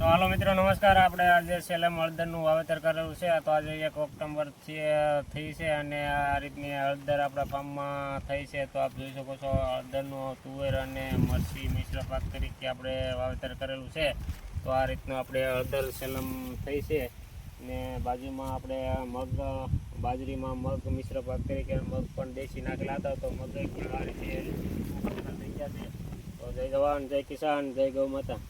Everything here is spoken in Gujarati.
તો હાલો મિત્રો, નમસ્કાર. આપણે આજે સેલમ હળદરનું વાવેતર કરેલું છે. તો આજે એક ઓક્ટોબર થઈ છે અને આ રીતની હળદર આપણા ફાર્મમાં થઈ છે. તો આપ જોઈ શકો છો હળદરનું તુવેર અને મરચી મિશ્ર પાક તરીકે આપણે વાવેતર કરેલું છે. તો આ રીતનું આપણે હળદર સેલમ થઈ છે. ને બાજુમાં આપણે મગ, બાજરીમાં મગ મિશ્ર પાક તરીકે મગ પણ દેશી નાખેલા હતા. તો મગ પણ આ રીતે થઈ ગયા છે. તો જય જવાન, જય કિસાન, જય ગૌ માતા.